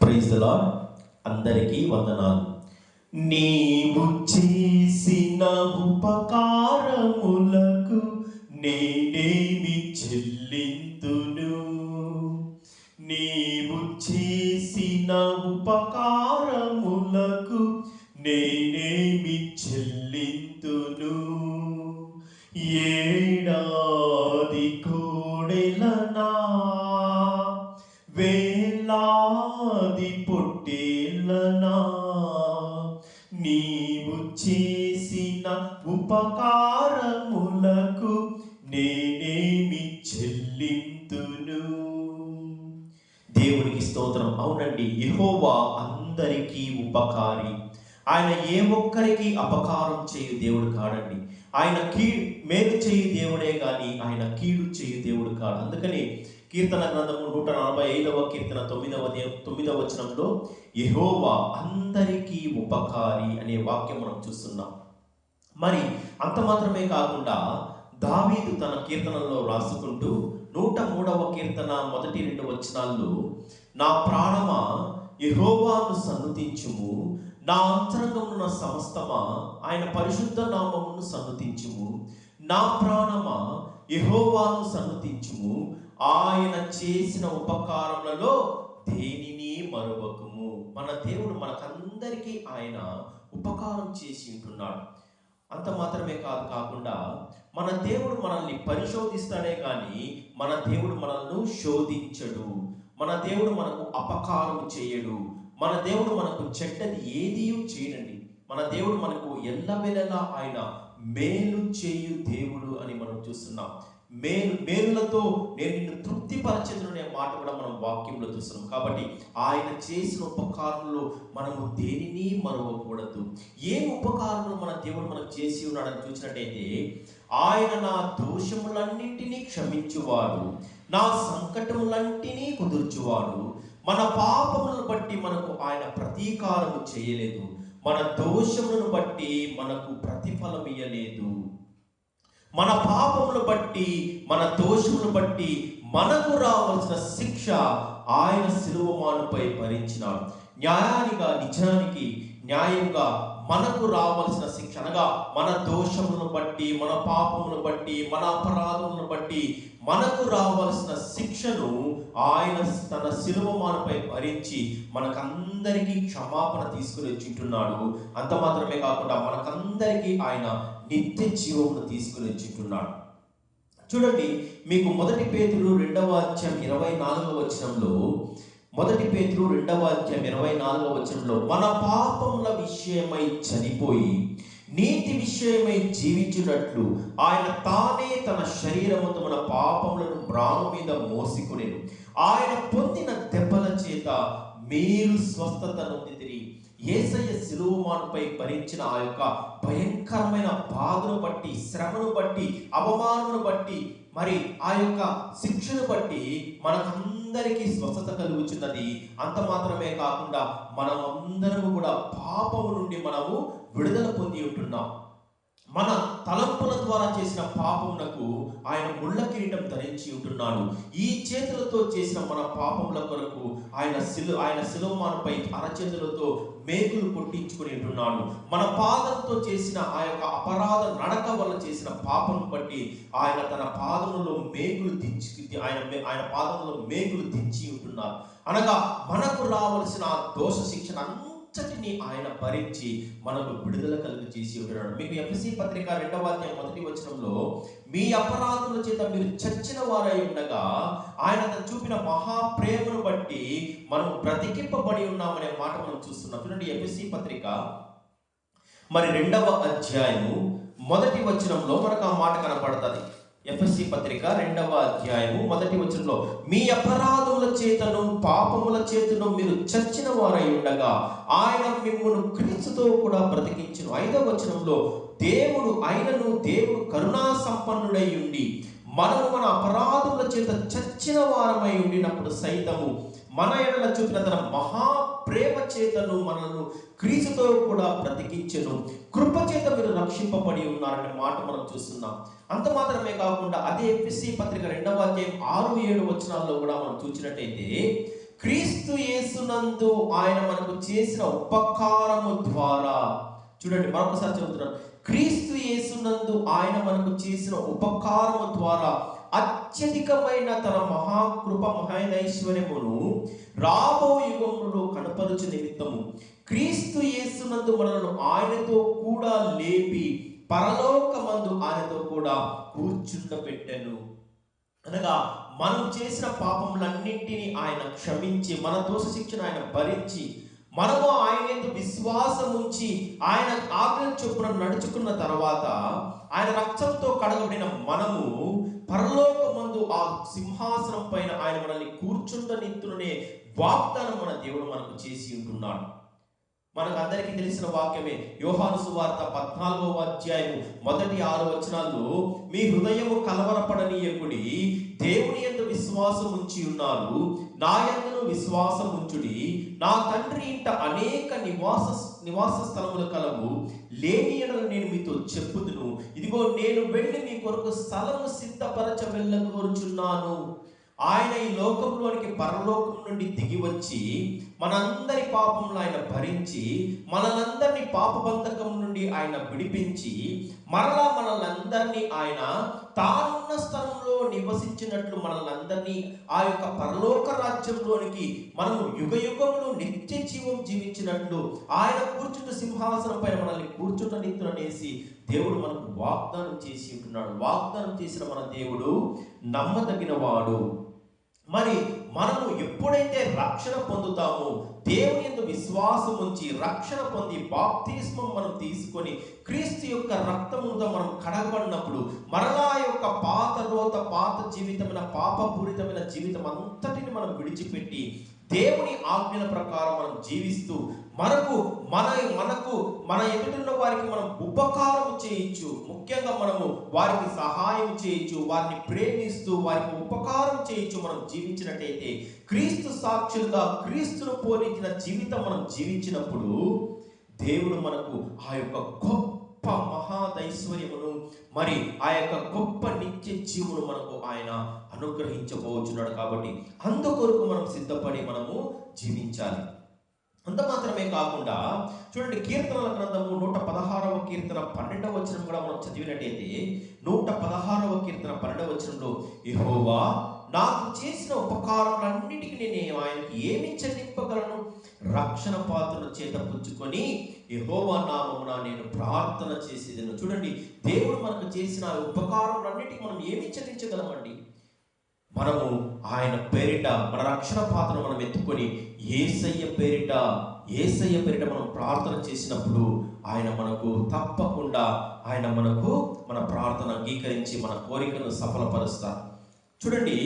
Praise అందరికీ వందనాలు. నీవు చేసిన ఉపకారములకు నేనేమి చెల్లింతును? ఉపకారములకు నేనేమి చెల్లింతును? దేవునికి స్తోత్రం. అవునండి యహోవా అందరికీ ఉపకారి. ఆయన ఏ ఒక్కరికి అపకారం చేయు దేవుడు కాడండి. ఆయన కీ మేలు చేయు దేవుడే కానీ ఆయన కీడు చేయు దేవుడు కాడు. అందుకని కీర్తన గ్రంథము నూట నలభై ఐదవ కీర్తన తొమ్మిదవ దే- తొమ్మిదవ వచనంలో యహోవా అందరికీ ఉపకారి అనే వాక్యం మనం చూస్తున్నాం. మరి అంత మాత్రమే కాకుండా దావీదు తన కీర్తనలో రాసుకుంటూ నూట మూడవ కీర్తన మొదటి రెండు వచనాల్లో నా ప్రాణమా యెహోవాను సన్నతించుము నా అంతరంగమున సమస్తమా ఆయన పరిశుద్ధ నామమును సన్నతించుము నా ప్రాణమా యెహోవాను సన్నతించుము ఆయన చేసిన ఉపకారములలో దేనిని మరువకుము. మన దేవుడు మనకందరికీ ఆయన ఉపకారం చేసి ఉంటున్నాడు. అంత మాత్రమే కాదు కాకుండా మన దేవుడు మనల్ని పరిశోధిస్తాడే కానీ మన దేవుడు మనల్ని శోధించడు. మన దేవుడు మనకు అపకారం చేయడు. మన దేవుడు మనకు చెడ్డది ఏదీ చేయడండి. మన దేవుడు మనకు ఎల్లవెల్లలా ఆయన మేలు చేయు దేవుడు అని మనం చూస్తున్నాం. మేలు మేలులతో నేను నిన్ను తృప్తిపరచను అనే మాట కూడా మనం వాక్యంలో చూస్తున్నాం. కాబట్టి ఆయన చేసిన ఉపకారంలో మనము దేనిని మరవకూడదు. ఏ ఉపకారములు మన దేవుడు మనకు చేసి ఉన్నాడని చూసినట్టయితే ఆయన నా దోషములన్నింటినీ క్షమించువాడు నా సంకటములన్నింటినీ కుదుర్చువాడు మన పాపములను బట్టి మనకు ఆయన ప్రతీకారము చేయలేదు మన దోషములను బట్టి మనకు ప్రతిఫలం ఇయ్యలేదు మన పాపములు బట్టి మన దోషమును బట్టి మనకు రావాల్సిన శిక్ష ఆయన శిలువమానుపై భరించినాడు. న్యాయానిగా నిజానికి న్యాయంగా మనకు రావాల్సిన శిక్ష అనగా మన దోషములను బట్టి మన పాపమును బట్టి మన అపరాధములను బట్టి మనకు రావాల్సిన శిక్షను ఆయన తన శిలువమానుపై భరించి మనకందరికీ క్షమాపణ తీసుకుని వచ్చింటున్నాడు. అంత మాత్రమే కాకుండా మనకందరికీ ఆయన నిత్య జీవమును తీసుకుని వచ్చింటున్నాడు చూడండి మీకు మొదటి పేతులు రెండవ అధ్యాయం ఇరవై నాలుగవ వచనంలో మొదటి పేతులు రెండవ అధ్యాయం ఇరవై నాలుగవ వచనంలో మన పాపముల విషయమై చనిపోయి నీతి విషయమై జీవించినట్లు ఆయన తానే తన శరీరముతో మన పాపములను బ్రాను మీద మోసికొనేను. ఆయన పొందిన దెబ్బల చేత మీరు స్వస్థత నొందితిరి ఏసయ్య శిలువమానుపై భరించిన ఆ యొక్క భయంకరమైన బాధను బట్టి శ్రమను బట్టి అవమానమును బట్టి మరి ఆ యొక్క శిక్షను బట్టి మనకందరికీ స్వస్థత కలుగుచున్నది. అంత మాత్రమే కాకుండా మనం అందరము కూడా పాపము నుండి మనము విడుదల పొంది ఉంటున్నాం. మన తలంపుల ద్వారా చేసిన పాపమునకు ఆయన ముళ్ళ కిరీటం ధరించి ఉంటున్నాడు. ఈ చేతులతో చేసిన మన పాపముల కొరకు ఆయన శిలు ఆయన శిలువమానపై అరచేతులతో మేకులు కొట్టించుకుని ఉంటున్నాడు. మన పాదంతో చేసిన ఆ యొక్క అపరాధ నడక వల్ల చేసిన పాపం బట్టి ఆయన తన పాదములో మేకులు దించి ఆయన మే- ఆయన పాదములో మేకులు దించి ఉంటున్నారు అనగా మనకు రావలసిన ఆ దోష శిక్షణ అంతటిని ఆయన భరించి మనకు విడుదల కలుగు చేసి ఉంటున్నాడు మీకు ఎఫ్ఎస్సి పత్రిక రెండవ అధ్యాయం మొదటి వచనంలో మీ అపరాధుల చేత మీరు చచ్చిన వారై ఉండగా ఆయన చూపిన మహాప్రేమను బట్టి మనం బ్రతికింపబడి ఉన్నామనే మాట మనం చూస్తున్నాం. చూడండి ఎఫ్ఎస్సి పత్రిక. మరి రెండవ అధ్యాయము మొదటి వచనంలో మనకు ఆ మాట కనపడుతుంది. ఎఫ్ఎస్సి పత్రిక రెండవ అధ్యాయము మొదటి వచనంలో మీ అపరాధముల చేతను పాపముల చేతను మీరు చచ్చిన వారై ఉండగా ఆయన మిమ్మల్ని క్రీస్తుతో కూడా బ్రతికించిన. ఐదవ వచనంలో దేవుడు ఆయనను దేవుడు కరుణా సంపన్నుడై ఉండి మనము మన అపరాధముల చేత చచ్చిన వారమై ఉండినప్పుడు సైతము మన ఎడల చూపిన తన మహా ప్రేమ చేతను మనను క్రీస్తుతో కూడా బ్రతికించను. కృప చేత మీరు రక్షింపబడి ఉన్నారనే మాట మనం చూస్తున్నాం. అంత మాత్రమే కాకుండా అదే ఎఫ్ఎస్సి పత్రిక రెండవ అధ్యాయం ఆరు ఏడు వచనాల్లో కూడా మనం చూసినట్టయితే క్రీస్తు యేసునందు ఆయన మనకు చేసిన ఉపకారము ద్వారా చూడండి మరొకసారి చెబుతున్నాను. క్రీస్తు యేసునందు ఆయన మనకు చేసిన ఉపకారము ద్వారా అత్యధికమైన తన మహాకృప మహైనైశ్వర్యమును రాబో యుగములో కనపరుచు నిమిత్తము. క్రీస్తు యేసునందు మనలను ఆయనతో కూడా లేపి పరలోకమందు ఆయనతో కూడా కూర్చుండబెట్టెను అనగా మనం చేసిన పాపములన్నింటినీ ఆయన క్షమించి మన దోష శిక్షను ఆయన భరించి మనము ఆయన విశ్వాసం ఉంచి ఆయన ఆజ్ఞ చొప్పున నడుచుకున్న తర్వాత ఆయన రక్తంతో కడగబడిన మనము పరలోకమందు ఆ సింహాసనం పైన ఆయన మనల్ని కూర్చుండనిత్తుననే వాగ్దానం మన దేవుడు మనకు చేసి ఉంటున్నాడు. మనకు అందరికీ తెలిసిన వాక్యమే యోహాను సువార్త పద్నాలుగవ అధ్యాయము మొదటి ఆరు వచనాల్లో మీ హృదయము కలవరపడనీయకుడి దేవుని ఎందు విశ్వాసం ఉంచి ఉన్నారు. నా యందును విశ్వాసం ఉంచుడి నా తండ్రి ఇంట అనేక నివాస నివాస స్థలములు కలవు. లేని నేను మీతో చెప్పుదును. ఇదిగో నేను వెళ్ళి మీ కొరకు స్థలము సిద్ధపరచ వెళ్ళగోరుచున్నాను ఆయన ఈ లోకంలోనికి పరలోకం నుండి దిగి వచ్చి మనందరి పాపములు ఆయన భరించి మనలందరినీ పాపబంధకం నుండి ఆయన విడిపించి మరలా మనలందరినీ ఆయన తానున్న స్థలంలో నివసించినట్లు మనలందరినీ ఆ యొక్క పరలోక రాజ్యంలోనికి మనము యుగ యుగంలో నిత్య జీవం జీవించినట్లు ఆయన కూర్చుంట సింహాసనం పైన మనల్ని కూర్చుంటనిత్తుననేసి దేవుడు మనకు వాగ్దానం చేసి ఉంటున్నాడు. వాగ్దానం చేసిన మన దేవుడు నమ్మదగిన వాడు మరి మనము ఎప్పుడైతే రక్షణ పొందుతామో దేవుని ఎందు విశ్వాసం ఉంచి రక్షణ పొంది బాప్తిస్మం మనం తీసుకొని క్రీస్తు యొక్క రక్తముతో మనం కడగబడినప్పుడు మరలా యొక్క పాత రోత పాత జీవితమైన పాపపూరితమైన జీవితం అంతటిని మనం విడిచిపెట్టి దేవుని ఆజ్ఞల ప్రకారం మనం జీవిస్తూ మనకు మన మనకు మన ఎదుటిన్న వారికి మనం ఉపకారం చేయొచ్చు ముఖ్యంగా మనము వారికి సహాయం చేయొచ్చు వారిని ప్రేమిస్తూ వారికి ఉపకారం చేయొచ్చు మనం జీవించినట్టయితే క్రీస్తు సాక్షులుగా క్రీస్తును పోలించిన జీవితం మనం జీవించినప్పుడు దేవుడు మనకు ఆ యొక్క గొప్ప మహాదైశ్వర్యమును మరి ఆ యొక్క గొప్ప నిత్య జీవును మనకు ఆయన అనుగ్రహించబోచున్నాడు కాబట్టి అందుకొరకు మనం సిద్ధపడి మనము జీవించాలి. అంత మాత్రమే కాకుండా చూడండి కీర్తనల గ్రంథము నూట పదహారవ కీర్తన పన్నెండవ వచనం కూడా మనం చదివినట్టయితే నూట పదహారవ కీర్తన పన్నెండవ వచనంలో ఇహోవా నాకు చేసిన ఉపకారములన్నిటికీ నేను ఆయనకి ఏమి చెల్లింపగలను? రక్షణ పాత్రను చేత పుచ్చుకొని యెహోవా నామమున నేను ప్రార్థన చేసేదను. చూడండి దేవుడు మనకు చేసిన ఆ ఉపకారములన్నిటికీ మనం ఏమి చెల్లించగలమండి? మనము ఆయన పేరిట మన రక్షణ పాత్రను మనం ఎత్తుకొని ఏసయ్య పేరిట ఏసయ్య పేరిట మనం ప్రార్థన చేసినప్పుడు ఆయన మనకు తప్పకుండా ఆయన మనకు మన ప్రార్థన అంగీకరించి మన కోరికను సఫలపరుస్తారు. చూడండి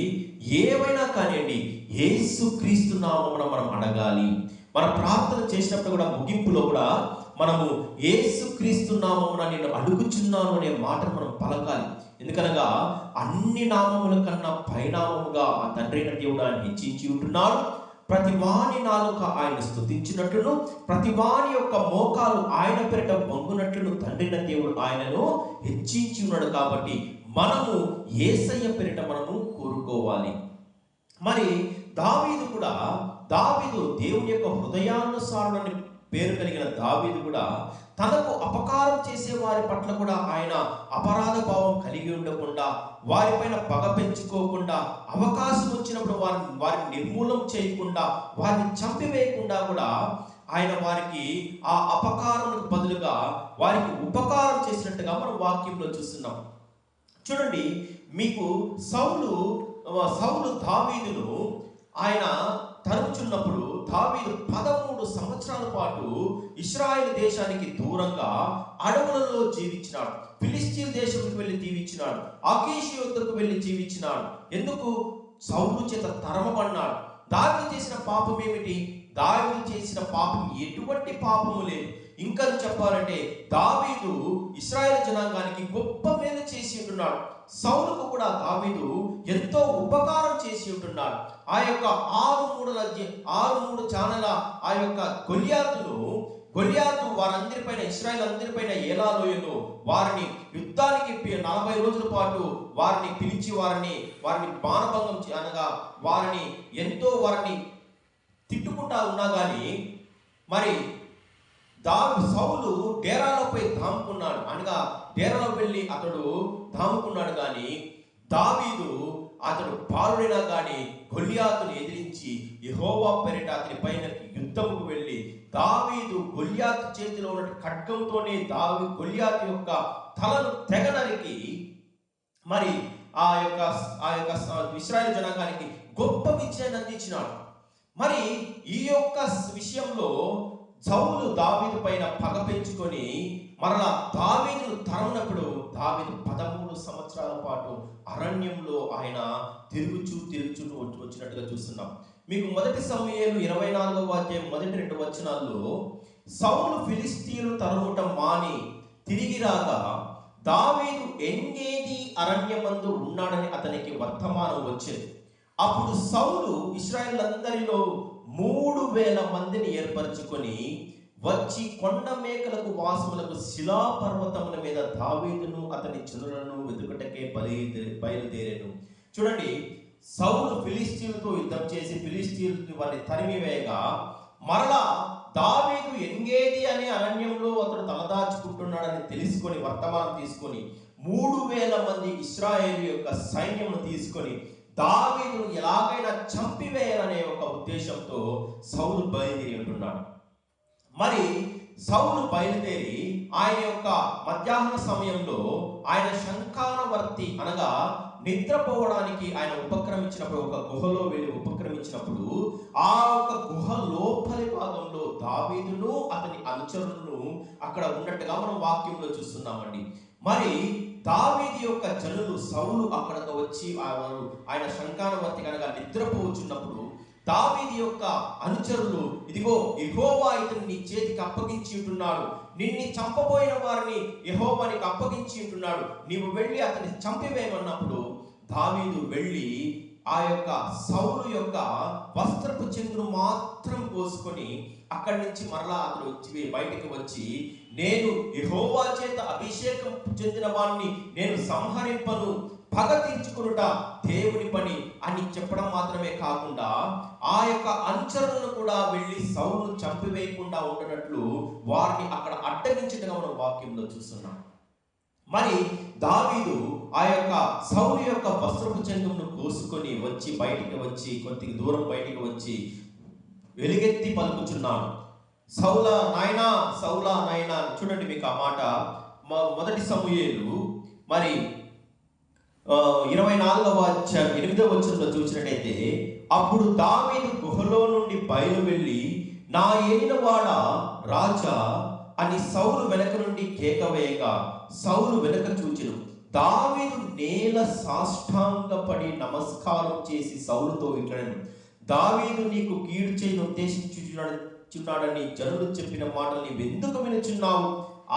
ఏమైనా కానివ్వండి ఏసు క్రీస్తు నామమున మనం అడగాలి. మన ప్రార్థన చేసినప్పుడు కూడా ముగింపులో కూడా మనము ఏసుక్రీస్తు నామమున నేను అడుగుచున్నాను అనే మాట మనం పలకాలి. ఎందుకనగా అన్ని నామముల కన్నా పైనామముగా ఆ తండ్రైన దేవుడు ఆయన హెచ్చించి ఉంటున్నాడు. ప్రతి వాణి నాలుక ఆయన స్థుతించినట్లును ప్రతి వాణి యొక్క మోకాలు ఆయన పెరట పొంగునట్లును తండ్రిన దేవుడు ఆయనను హెచ్చించి ఉన్నాడు కాబట్టి మనము ఏసయ్య పెరట మనము కోరుకోవాలి. మరి దావీదు కూడా దావీదు దేవుని యొక్క హృదయానుసారణ పేరు కలిగిన దావీదు కూడా తనకు అపకారం చేసే వారి పట్ల కూడా ఆయన అపరాధ భావం కలిగి ఉండకుండా వారిపైన పగ పెంచుకోకుండా అవకాశం వచ్చినప్పుడు వారిని వారిని నిర్మూలం చేయకుండా వారిని చంపివేయకుండా కూడా ఆయన వారికి ఆ అపకారములకు బదులుగా వారికి ఉపకారం చేసినట్టుగా మనం వాక్యంలో చూస్తున్నాం. చూడండి మీకు సౌలు సౌలు దావీదును ఆయన తరుముచున్నప్పుడు దావీదు పద పాటు ఇస్రాయేల్ దేశానికి దూరంగా అడవులలో జీవించినాడు. ఫిలిస్తీన్ దేశంకి వెళ్ళి జీవించినాడు. ఆకేష్ యుద్ధకు వెళ్ళి జీవించినాడు. ఎందుకు? సౌలు చేత తరమబడినాడు. దావీదు చేసిన పాపం ఏమిటి? దావీదు చేసిన పాపం ఎటువంటి పాపము లేదు. ఇంకా చెప్పాలంటే దావీదు ఇస్రాయేల్ జనాంగానికి గొప్ప మేలు చేసి ఉంటున్నాడు. సౌలుకు కూడా దావీదు ఎంతో ఉపకారం చేసి ఉంటున్నాడు. ఆ యొక్క ఆరు మూడు ఆరు మూడు చానల ఆ యొక్క గొలియాతును గొలియాతు వారందరిపైన ఇస్రాయల్ అందరిపైన ఏలాలోయలో వారిని యుద్ధానికి నలభై రోజుల పాటు వారిని పిలిచి వారిని వారిని బాణభంగం అనగా వారిని ఎంతో వారిని తిట్టుకుంటా ఉన్నా కానీ మరి దాని సౌలు డేరాలో పోయి దాముకున్నాడు. అనగా డేరాలో వెళ్ళి అతడు దాముకున్నాడు కానీ దావీదు అతడు బాలుడైనా కానీ గొల్యాతును ఎదిరించి యహోవా పేరిట అతని పైన యుద్ధముకు వెళ్ళి దావీదు గొల్యాతు చేతిలో ఉన్న ఖడ్గంతోనే దావి గొల్యాతు యొక్క తలను తెగనరికి మరి ఆ యొక్క ఆ యొక్క ఇస్రాయల్ జనాంగానికి గొప్ప విజయాన్ని అందించినాడు. మరి ఈ యొక్క విషయంలో సౌలు దావీదు పైన పగ పెంచుకొని మరలా దావీదును తరమునప్పుడు దావీదు పదమూడు సంవత్సరాల పాటు అరణ్యంలో ఆయన తిరుగుచూ తిరుగుచూ వచ్చినట్టుగా చూస్తున్నాం. మీకు మొదటి సమయంలో ఇరవై నాలుగో వాక్యం మొదటి రెండు వచనాల్లో సౌలు ఫిలిస్తీన్లు తరుముటం మాని తిరిగి రాగా దావీదు ఎంగేది అరణ్యమందు ఉన్నాడని అతనికి వర్తమానం వచ్చింది. అప్పుడు సౌలు ఇస్రాయేలందరిలో మూడు వేల మందిని ఏర్పరచుకొని వచ్చి కొండ మేకలకు వాసములకు శిలా పర్వతముల మీద దావీదును అతని జనులను వెతుకటకే బయలుదే బయలుదేరాను. చూడండి సౌలు ఫిలిస్తీన్లతో యుద్ధం చేసి ఫిలిస్తీన్ వారిని తరిమివేయగా మరలా దావీదు ఎంగేది అనే అరణ్యంలో అతడు తలదాచుకుంటున్నాడని తెలుసుకొని వర్తమానం తీసుకొని మూడు వేల మంది ఇస్రాయేల్ యొక్క సైన్యమును తీసుకొని దావీదును ఎలాగైనా చంపివేయాలనే ఒక ఉద్దేశంతో సౌలు బయలుదేరి ఉంటున్నాడు. మరి సౌలు బయలుదేరి ఆయన యొక్క మధ్యాహ్న సమయంలో ఆయన శంఖానవర్తి అనగా నిద్రపోవడానికి ఆయన ఉపక్రమించినప్పుడు ఒక గుహలో వెళ్ళి ఉపక్రమించినప్పుడు ఆ ఒక గుహ లోపలి భాగంలో దావీదును అతని అనుచరులను అక్కడ ఉన్నట్టుగా మనం వాక్యంలో చూస్తున్నామండి. మరి దావీది యొక్క జనులు సౌలు అక్కడకు వచ్చి వారు ఆయన శంకానవర్తి కనుక నిద్రపోచున్నప్పుడు దావీది యొక్క అనుచరులు ఇదిగో ఇహోవా ఇతను నీ చేతికి అప్పగించి ఉంటున్నాడు. నిన్ని చంపబోయిన వారిని యెహోవా నీకు అప్పగించి ఉంటున్నాడు. నీవు వెళ్ళి అతన్ని చంపివేయమన్నప్పుడు దావీదు వెళ్ళి ఆ యొక్క సౌలు యొక్క వస్త్రపు చెంగును మాత్రం కోసుకొని అక్కడి నుంచి మరలా అతను వచ్చి బయటికి వచ్చి నేను యహోవా చేత అభిషేకం చెందిన వాడిని నేను సంహరింపను. పగ తీర్చుకునుట దేవుని పని అని చెప్పడం మాత్రమే కాకుండా ఆ యొక్క అనుచరులను కూడా వెళ్ళి సౌను చంపివేయకుండా ఉండనట్లు వారిని అక్కడ అడ్డగించడం మనం వాక్యంలో చూస్తున్నాం. మరి దావీదు ఆ యొక్క సౌలు యొక్క వస్త్రపు చెంగును కోసుకొని వచ్చి బయటికి వచ్చి కొద్దిగా దూరం బయటికి వచ్చి వెలుగెత్తి పలుకుచున్నాడు. సౌల నాయనా సౌల నాయనా చూడండి మీకు ఆ మాట. మొదటి సమూహేలు మరి ఇరవై నాలుగవ ఎనిమిదవ వచనంలో చూసినట్టయితే అప్పుడు దావీదు గుహలో నుండి బయలు వెళ్ళి నా ఏలినవాడ రాజా అని సౌలు వెనక నుండి కేకవేయగా సౌలు వెనక చూచెను. దావీదు నేల సాష్టాంగపడి నమస్కారం చేసి సౌలుతో ఇట్లనెను దావీదు నీకు కీడు చేయని ఉద్దేశించుచున్నాడు చున్నాడని జనులు చెప్పిన మాటల్ని ఎందుకు వినుచున్నావు?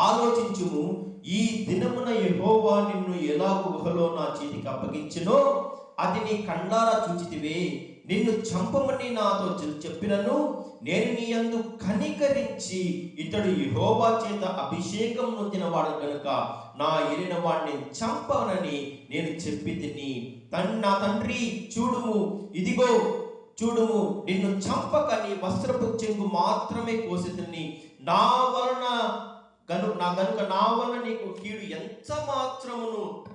ఆలోచించుము ఈ దినమున యహోవా నిన్ను ఎలా గుహలో నా చేతికి అప్పగించినో అది నీ కండారా చూచితివే. నిన్ను చంపమని నాతో చెప్పినను నేను నీ యందు కనికరించి ఇతడు యహోవా చేత అభిషేకం నొందినవాడు కనుక నా ఎరిన వాడిని చంపనని నేను చెప్పి తిని తన్ నా తండ్రి చూడుము ఇదిగో చూడుము నిన్ను చంపక నీ వస్త్రపు చెంగు మాత్రమే కోసేదని నా వలన గను నా గనుక నా వలన నీకు కీడు ఎంత మాత్రమును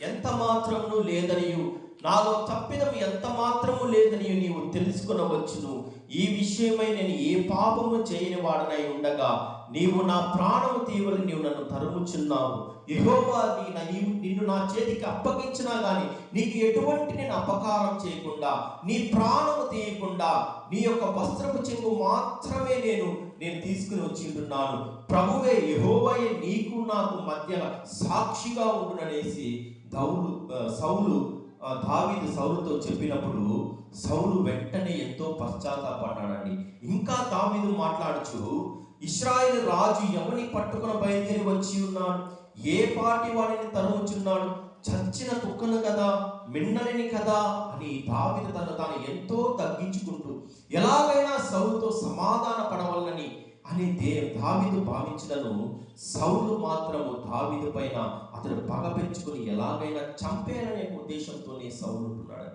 ఎంత మాత్రమును లేదనియు? నాలో తప్పిదం ఎంత మాత్రము లేదని నీవు తెలుసుకునవచ్చును. ఈ విషయమై నేను ఏ పాపము చేయని వాడనై ఉండగా నీవు నా ప్రాణము తీవని నీవు నన్ను తరుముచున్నావు. యహోవా నీ నా- నీవు నిన్ను నా చేతికి అప్పగించినా గాని నీకు ఎటువంటి నేను అపకారం చేయకుండా నీ ప్రాణము తీయకుండా నీ యొక్క వస్త్రపు చెంగు మాత్రమే నేను నేను తీసుకుని వచ్చింటున్నాను ప్రభువే యహోవయే నీకు నాకు మధ్య సాక్షిగా ఉండుననేసి దౌలు సౌలు దావీదు సౌలుతో చెప్పినప్పుడు సౌలు వెంటనే ఎంతో పశ్చాత్తాపడ్డాడండి ఇంకా దావీదు మాట్లాడుచు ఇస్రాయిల్ రాజు ఎవని పట్టుకుని బయలుదేరి వచ్చి ఉన్నాడు. ఏ పాటి వాడిని తరువుచున్నాడు చచ్చిన కుక్కను కదా మిన్నలిని కదా అని దావీదు తను తాను ఎంతో తగ్గించుకుంటూ ఎలాగైనా సౌలుతో సమాధాన పడవలని అని దే దావిదు భావించినను సౌలు మాత్రము దావిదు పైన అతడు పగ పెంచుకుని ఎలాగైనా చంపేయాలనే ఉద్దేశంతోనే సౌలు ఉంటున్నాడు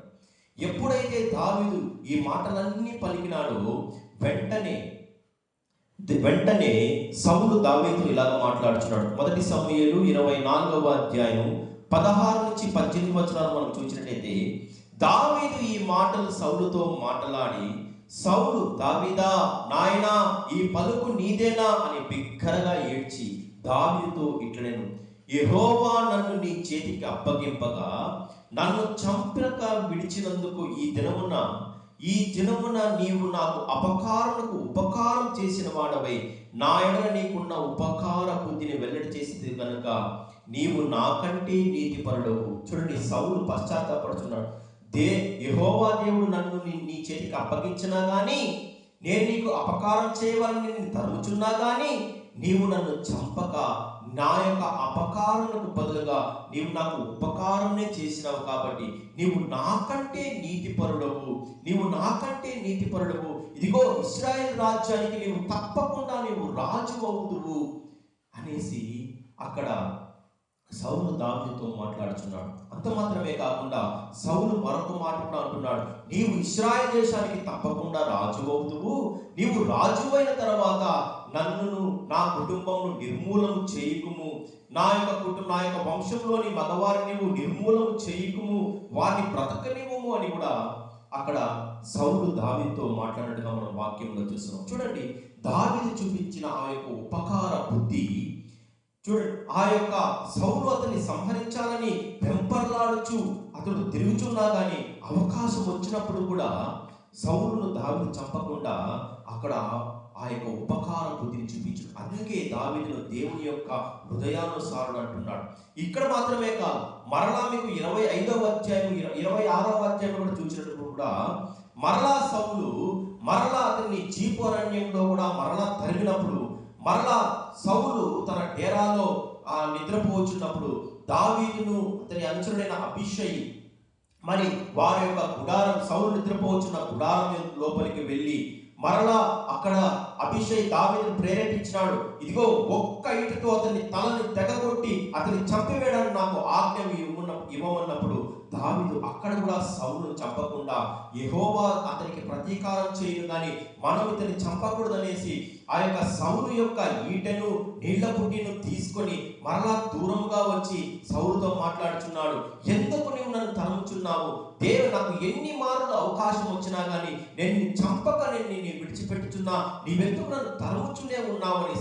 ఎప్పుడైతే దావిదు ఈ మాటలన్నీ పలికినాడో వెంటనే వెంటనే సౌలు దావేతులు ఇలాగ మాట్లాడుతున్నాడు మొదటి సమయలు ఇరవై నాలుగవ అధ్యాయం పదహారు నుంచి పద్దెనిమిది వచనాలు మనం చూసినట్లయితే దావీదు ఈ మాటలు సౌలుతో మాట్లాడి సౌలు దావీదా నాయనా ఈ పలుకు నీదేనా? అని బిగ్గరగా ఏడ్చి దావీదుతో ఇట్లనేను యెహోవా నన్ను నీ చేతికి అప్పగింపగా నన్ను చంపక విడిచినందుకు ఈ దినమున ఈ దినమున నీవు నాకు అపకారములకు ఉపకారం చేసిన వాడవై నా ఎడల నీకున్న ఉపకార బుద్ధిని వెల్లడి చేసింది కనుక నీవు నాకంటే నీతి పరుడవు చూడండి సౌలు పశ్చాత్తాపడుతున్నాడు దే యహోవా దేవుడు నన్ను నీ చేతికి అప్పగించినా గాని నేను నీకు అపకారం చేయవాలని నేను తరుముచున్నా గాని నీవు నన్ను చంపక నా యొక్క అపకారములకు బదులుగా నీవు నాకు ఉపకారమే చేసినావు కాబట్టి నీవు నాకంటే నీతిపరుడవు. నీవు నాకంటే నీతిపరుడవు. ఇదిగో ఇస్రాయేల్ రాజ్యానికి నీవు తప్పకుండా నీవు రాజు అవుదువు అనేసి అక్కడ సౌలు దావీదుతో మాట్లాడుచున్నాడు. అంత మాత్రమే కాకుండా సౌలు మరొక మాట కూడా అంటున్నాడు. నీవు ఇస్రాయల్ దేశానికి తప్పకుండా రాజు అవుతువు నీవు రాజు అయిన తర్వాత నన్ను నా కుటుంబమును నిర్మూలము చేయకుము. నా యొక్క కుటుంబ నా యొక్క వంశంలోని మగవారిని నీవు నిర్మూలము చేయకుము. వారిని బ్రతకనివ్వము అని కూడా అక్కడ సౌలు దావితో మాట్లాడినట్టుగా మనం వాక్యంలో చూస్తున్నాం. చూడండి దావిని చూపించిన ఆ యొక్క ఉపకార బుద్ధి చూడండి ఆ యొక్క సౌలు అతన్ని సంహరించాలని వెంపర్లాడుచు అతడు తిరుగుచున్నా కానీ అవకాశం వచ్చినప్పుడు కూడా సౌలును దావిని చంపకుండా అక్కడ ఆ యొక్క ఉపకార బుద్ధిని చూపించు అందుకే దావిదును దేవుని యొక్క హృదయానుసారుడు అంటున్నాడు. ఇక్కడ మాత్రమే కాదు మరలా మీకు ఇరవై ఐదవ అధ్యాయం ఇరవై ఆరవ అధ్యాయం కూడా చూసినట్టు కూడా మరలా సౌలు మరలా అతన్ని జీపోరణ్యంలో కూడా మరలా తరిగినప్పుడు మరలా సౌలు తన డేరాలో ఆ నిద్రపోచున్నప్పుడు దావీదును అతని అనుచరుడైన అభిషయి మరి వారి యొక్క గుడారం సౌలు నిద్రపోచున్న గుడారం లోపలికి వెళ్ళి మరలా అక్కడ అభిషేక్ దావీదును ప్రేరేపించినాడు. ఇదిగో ఒక్క ఇటుతో అతని తలని తెగగొట్టి అతని చంపివేయడానికి నాకు ఆజ్ఞ ఇవ్వన ఇవ్వమన్నప్పుడు దావిదు అక్కడ కూడా సౌను చంపకుండా యహోవా అతనికి ప్రతీకారం చేయను కానీ మనం ఇతని చంపకూడదనేసి ఆ యొక్క సౌలు యొక్క ఈటెను నీళ్ళ పుట్టిను తీసుకొని మరలా దూరంగా వచ్చి సౌలుతో మాట్లాడుచున్నాడు. ఎందుకు నువ్వు నన్ను తరుముచున్నావు? దేవుడు నాకు ఎన్ని మార్లు అవకాశం వచ్చినా కానీ నేను చంపక నేను నిన్ను విడిచిపెట్టుచున్నా నీవెందుకు నన్ను తరుముచునే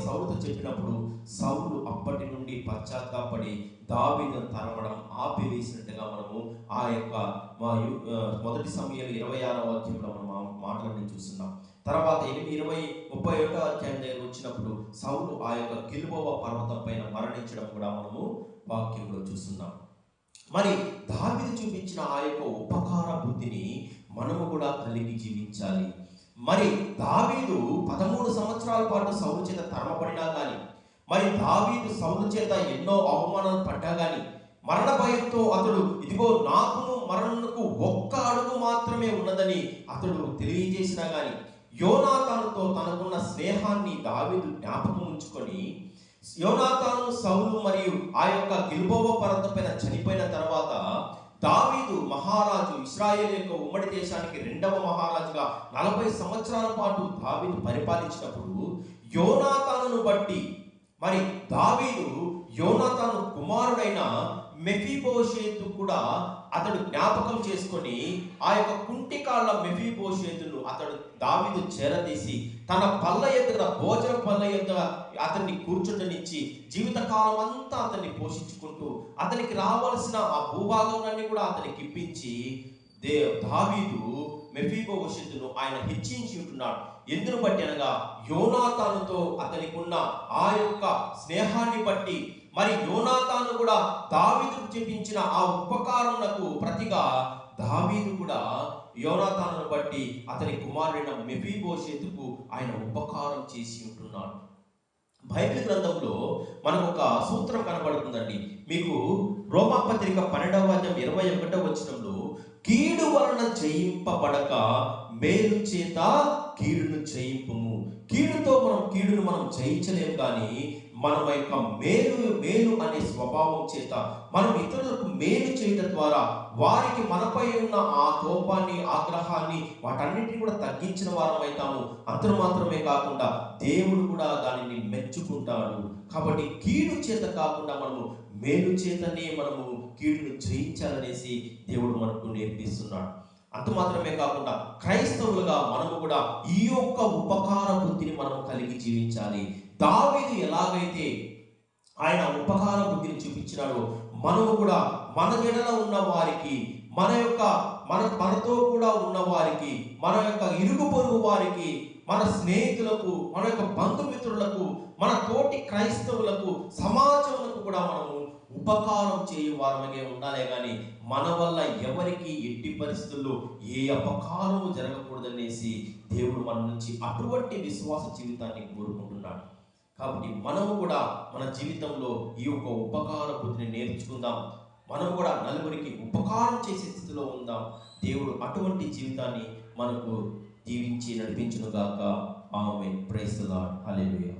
సౌలుతో చెప్పినప్పుడు సౌలు అప్పటి నుండి పశ్చాత్తాపడి దావీదును తరమడం ఆపివేసినట్టుగా మనము ఆ యొక్క మా యు- మొదటి సమయంలో ఇరవై ఆరవ అధ్యాయంలో మనం ఆ మాటలని చూస్తున్నాం. తర్వాత ఎనిమిది ఇరవై ముప్పై ఒకటో అధ్యాయం దగ్గర వచ్చినప్పుడు సౌలు ఆ యొక్క గిల్బోవ పర్వతం పైన మరణించడం కూడా మనము వాక్యంలో చూస్తున్నాం. మరి దావిది చూపించిన ఆ యొక్క ఉపకార బుద్ధిని మనము కూడా కలిగి జీవించాలి. మరి దావీదు పదమూడు సంవత్సరాల పాటు సౌలు చేత తరమబడినా కానీ మరి దావీదు సౌలు చేత ఎన్నో అవమానాలు పడ్డా కానీ మరణ భయంతో అతడు ఇదిగో నాకును మరణకు ఒక్క అడుగు మాత్రమే ఉన్నదని అతడు తెలియజేసినా కానీ యోనాతానుతో తనకున్న స్నేహాన్ని దావీదు జ్ఞాపకం ఉంచుకొని యోనాతాను సౌలు మరియు ఆ యొక్క గిల్బోవ పర్వతం పైన చనిపోయిన తర్వాత దావీదు మహారాజు ఇస్రాయేల్ యొక్క ఉమ్మడి దేశానికి రెండవ మహారాజుగా నలభై సంవత్సరాల పాటు దావీదు పరిపాలించినప్పుడు యోనాతాను బట్టి మరి దావీదు యోనాతాను కుమారుడైన మెఫీబోషేతు కూడా అతడు జ్ఞాపకం చేసుకొని ఆ యొక్క కుంటికాళ్ళ మెఫీబోషేతును అతడు దావీదు చేరదీసి తన పళ్ళ ఎదుట భోజన పళ్ళ ఎదుట అతన్ని కూర్చుండనిచ్చి జీవితకాలం అంతా అతన్ని పోషించుకుంటూ అతనికి రావాల్సిన ఆ భూభాగాలన్నీ కూడా అతనికి ఇప్పించి దే దావీదు మెఫీబోషెతును ఆయన హెచ్చించి ఉంటున్నాడు. ఎందును బట్టి అనగా యోనాతానుతో అతనికి ఉన్న ఆ యొక్క స్నేహాన్ని బట్టి మరి యోనాతాను కూడా దావీదు చూపించిన ఆ ఉపకారమునకు ప్రతిగా దావీదు కూడా యోనాతాను బట్టి అతని కుమారుడైన మెఫీబోషేతుకు ఆయన ఉపకారం చేసి ఉంటున్నాడు. బైబిల్ గ్రంథంలో మనకు ఒక సూత్రం కనబడుతుందండి. మీకు రోమాపత్రిక పన్నెండవ అధ్యాయం ఇరవై ఒకటో వచనంలో కీడు వలన జయింపబడక మేలు చేత కీడును జయింపము. కీడుతో మనం కీడును మనం జయించలేము కానీ మన యొక్క మేలు మేలు అనే స్వభావం చేత మనం ఇతరులకు మేలు చేయడం ద్వారా వారికి మనపై ఉన్న ఆ కోపాన్ని ఆగ్రహాన్ని వాటన్నిటిని కూడా తగ్గించిన వారం అవుతాము అంతను మాత్రమే కాకుండా దేవుడు కూడా దానిని మెచ్చుకుంటాడు. కాబట్టి కీడు చేత కాకుండా మనము మేలు చేతనే మనము కీడును జయించాలనేసి దేవుడు మనకు నేర్పిస్తున్నాడు. అంత మాత్రమే కాకుండా క్రైస్తవులుగా మనము కూడా ఈ యొక్క ఉపకార బుద్ధిని మనం కలిగి జీవించాలి. దావీదు ఎలాగైతే ఆయన ఉపకార బుద్ధిని చూపించినాడో మనము కూడా మన ఎడల ఉన్న వారికి మన యొక్క మన మనతో కూడా ఉన్న వారికి మన యొక్క ఇరుగు పొరుగు వారికి మన స్నేహితులకు మన యొక్క బంధుమిత్రులకు మన తోటి క్రైస్తవులకు సమాజములకు కూడా మనము ఉపకారం చేయు ఉండాలే కానీ మన వల్ల ఎవరికి ఎట్టి పరిస్థితుల్లో ఏ అపకారము జరగకూడదనేసి దేవుడు మన నుంచి అటువంటి విశ్వాస జీవితాన్ని కోరుకుంటున్నాడు. కాబట్టి మనము కూడా మన జీవితంలో ఈ యొక్క ఉపకార బుద్ధిని నేర్చుకుందాం. మనం కూడా నలుగురికి ఉపకారం చేసే స్థితిలో ఉందాం. దేవుడు అటువంటి జీవితాన్ని మనకు దీవించి నడిపించును గాక ఆమె ప్రైస్ అలెలుయా